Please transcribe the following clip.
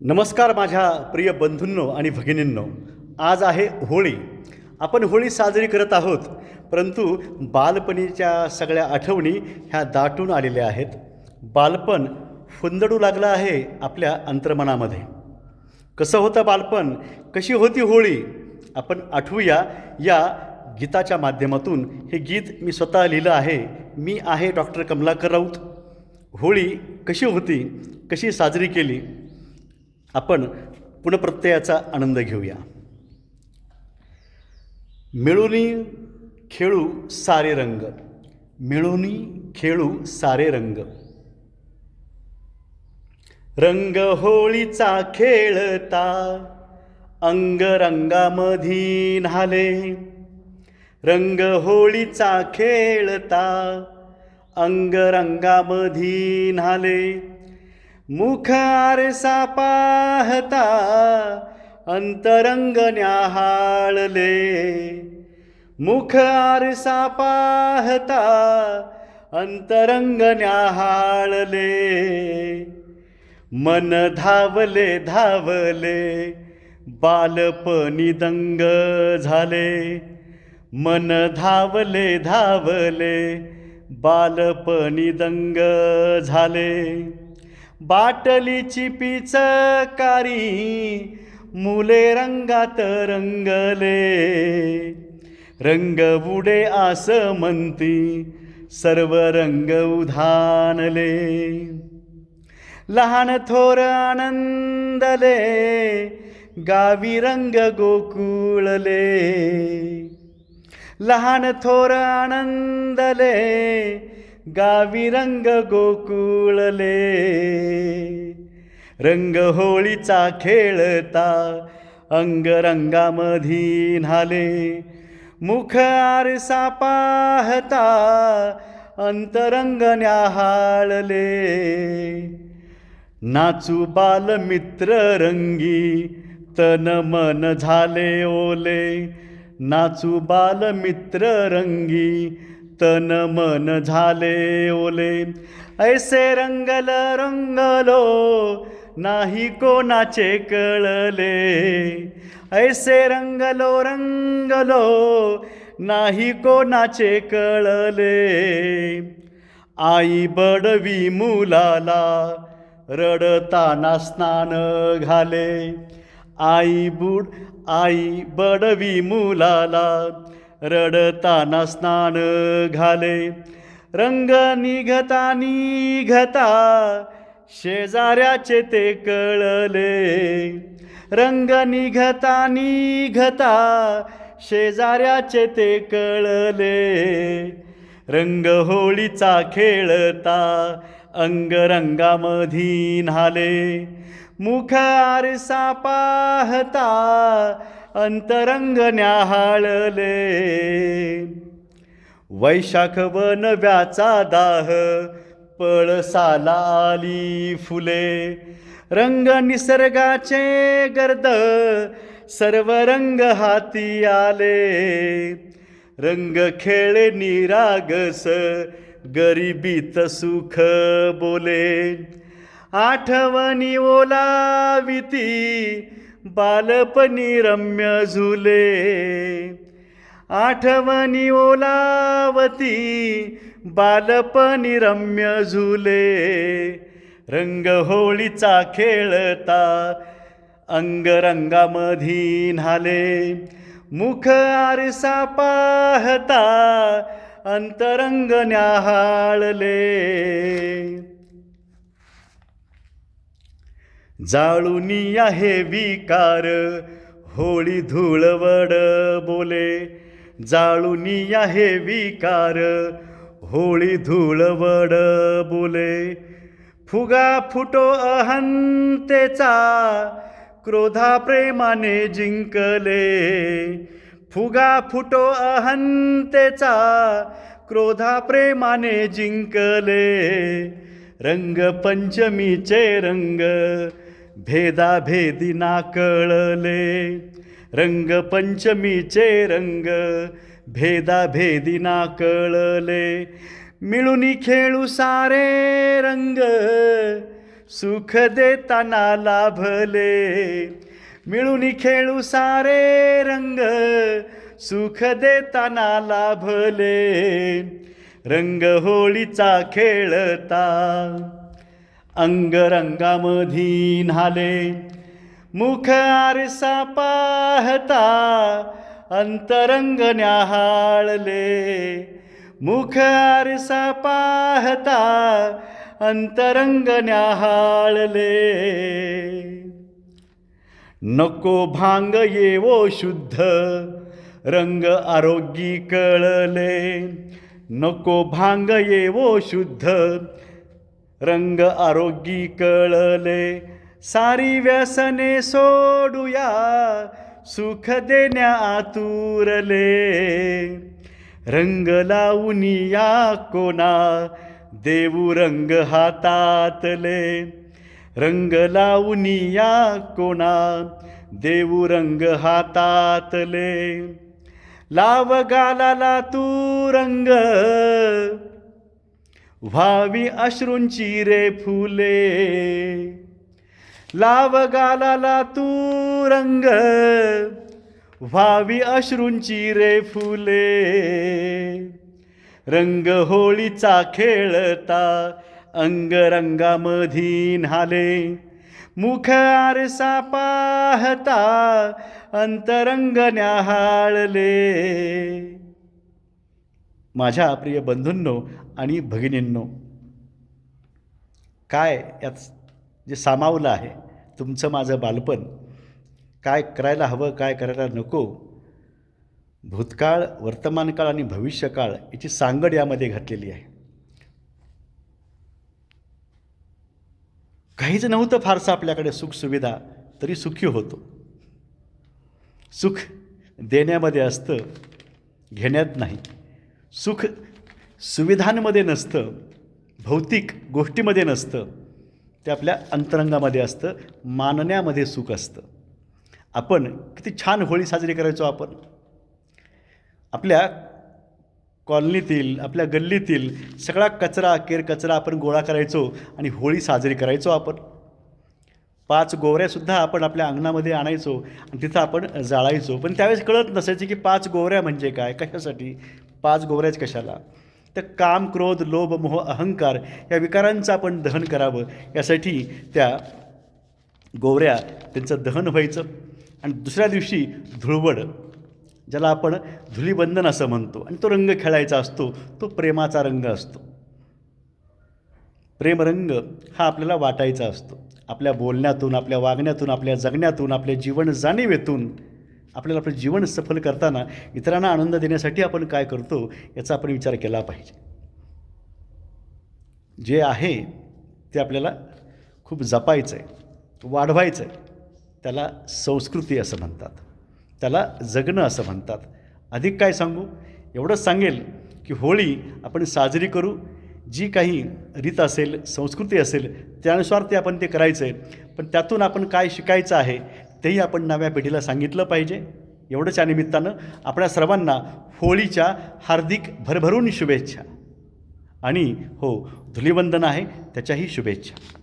नमस्कार माझ्या प्रिय बंधूंनो आणि भगिनींनो. आज आहे होळी. आपण होळी साजरी करत आहोत परंतु बालपणीच्या सगळ्या आठवणी ह्या दाटून आलेल्या आहेत. बालपण फुंदडू लागलं आहे आपल्या अंतर्मनामध्ये. कसं होतं बालपण? कशी होती होळी? आपण आठवूया या गीताच्या माध्यमातून. हे गीत मी स्वतः लिहिलं आहे. मी आहे डॉक्टर कमलाकर राऊत. होळी कशी होती? कशी साजरी केली? आपण पुनप्रत्ययाचा आनंद घेऊया. मिळूनी खेळू सारे रंग. मिळूनी खेळू सारे रंग. रंग होळीचा खेळता अंगरंगामधी न्हाले. रंग होळीचा खेळता अंगरंगामधी न्हाले. मुख आरसा पाहता अंतरंग न्याहाळले. मुख आरसा पाहता अंतरंग न्याहाळले. मन धावले धावले बालपणी दंग झाले. मन धावले धावले बालपणी दंग झाले. बाटलीची पिचकारी मुले रंगात रंगले. रंग बुडे आस म्हणती सर्व रंग उधानले. लहान थोर आनंदले गावी रंग गोकुळले. लहान थोर आनंदले गावी रंग गोकुळले. रंग होळीचा खेळता अंगरंगामधी न्हाले. मुख आरसा पाहता अंतरंग न्याहाळले नाचू बालमित्र रंगी तन मन झाले ओले. नाचू बालमित्र रंगी तन मन झाले ओले. ऐसे रंगल रंगलो नाही कोणाचे कळले. ऐसे रंगलो रंगलो नाही कोणाचे कळले. आई बडवी मुलाला रडताना स्नान घाले. आई बुड आई बडवी मुलाला रडताना स्नान घाले. रंग निघता निघता शेजाऱ्याचे ते कळले. रंग निघता निघता शेजाऱ्याचे ते कळले. रंग होळीचा खेळता अंगरंगामधी न्हाले. मुख आरसा पाहता अंतरंग न्याहाळले वैशाख वनव्याचा दाह पळसाला आली फुले. रंग निसर्गाचे गर्द सर्व रंग हाती आले. रंग खेळे निरागस गरिबीत सुख बोले. आठवणी ओलाविती बालपणी रम्य झुले. आठवणी ओलावती बालपणी रम्य झुले. रंग होळीचा खेळता अंगरंगामधी न्हाले. मुख आरसा पाहता अंतरंग न्याहाळले जाळूनी आहे विकार. होळी धुळवड बोले. जाळुनी आहे विकार. होळी धुळवड बोले. फुगा फुटो अहंतेचा क्रोधा प्रेमाने जिंकले. फुगा फुटो अहंतेचा क्रोधा प्रेमाने जिंकले. रंगपंचमीचे रंग भेदाभेदी ना कळले. रंगपंचमीचे रंग भेदाभेदी ना कळले. मिळून खेळू सारे रंग सुख देताना लाभले. मिळून खेळू सारे रंग सुख देताना लाभले. रंग होळीचा खेळता अंगरंगामधी न्हाले. मुख आरसा पाहता अंतरंग न्याहाळले मुख आरसा पाहता अंतरंग न्याहाळले नको भांग येवो शुद्ध रंग आरोग्य कळले. नको भांग येवो शुद्ध रंग आरोग्य कळले. सारी व्यसने सोडूया सुख देण्या आतुरले. रंग लावून या कोणा देऊ रंग हातातले. रंग लावून या कोणा देऊ रंग हातातले. लाव गालाला तू रंग व्हावी अश्रूंची रे फुले. लाव गालाला तू रंग. व्हावी अश्रूंची रे फुले. रंग होळीचा खेळता अंगरंगामधी न्हाले. मुख आरसा पाहता अंतरंग न्याहाळले माझ्या प्रिय बंधूंनो आणि भगिनींनो काय यात जे सामावलं आहे तुमचं माझं बालपण काय करायला हवं काय करायला नको भूतकाळ वर्तमानकाळ आणि भविष्यकाळ याची सांगड यामध्ये घातलेली आहे. काहीच नव्हतं फारसं आपल्याकडे सुखसुविधा तरी सुखी होतो. सुख देण्यामध्ये असतं घेण्यात नाही. सुख सुविधांमध्ये नसतं भौतिक गोष्टीमध्ये नसतं ते आपल्या अंतरंगामध्ये असतं मानण्यामध्ये सुख असतं. आपण किती छान होळी साजरी करायचो आपण. आपल्या कॉलनीतील आपल्या गल्लीतील सगळा कचरा केर कचरा आपण गोळा करायचो आणि होळी साजरी करायचो आपण. पाच गोवऱ्यासुद्धा आपण आपल्या अंगणामध्ये आणायचो आणि तिथं आपण जाळायचो. पण त्यावेळेस कळत नसायचं की पाच गोवऱ्या म्हणजे काय? कशासाठी? पाच गोवऱ्याच कशाला? तर काम क्रोध लोभ मोह अहंकार या विकारांचं आपण दहन करावं. यासाठी त्या गोवऱ्या त्यांचं दहन व्हायचं. आणि दुसऱ्या दिवशी धुळवड ज्याला आपण धुलीबंधन असं म्हणतो. आणि तो रंग खेळायचा असतो. तो प्रेमाचा रंग असतो. प्रेमरंग हा आपल्याला वाटायचा असतो. आपल्या बोलण्यातून आपल्या वागण्यातून आपल्या जगण्यातून आपल्या जीवन जाणीवेतून आपल्याला आपलं जीवन सफल करताना इतरांना आनंद देण्यासाठी आपण काय करतो याचा आपण विचार केला पाहिजे. जे आहे ते आपल्याला खूप जपायचं आहे वाढवायचं आहे त्याला संस्कृती असं म्हणतात. त्याला जगणं असं म्हणतात. अधिक काय सांगू? एवढंच सांगेल की होळी आपण साजरी करू. जी काही रीत असेल संस्कृती असेल त्यानुसार ते आपण ते करायचं आहे पण त्यातून आपण काय शिकायचं आहे तेही आपण नव्या पिढीला सांगितलं पाहिजे. एवढंच या निमित्तानं आपल्या सर्वांना होळीच्या हार्दिक भरभरून शुभेच्छा. आणि हो धुलिवंदन आहे त्याच्याही शुभेच्छा.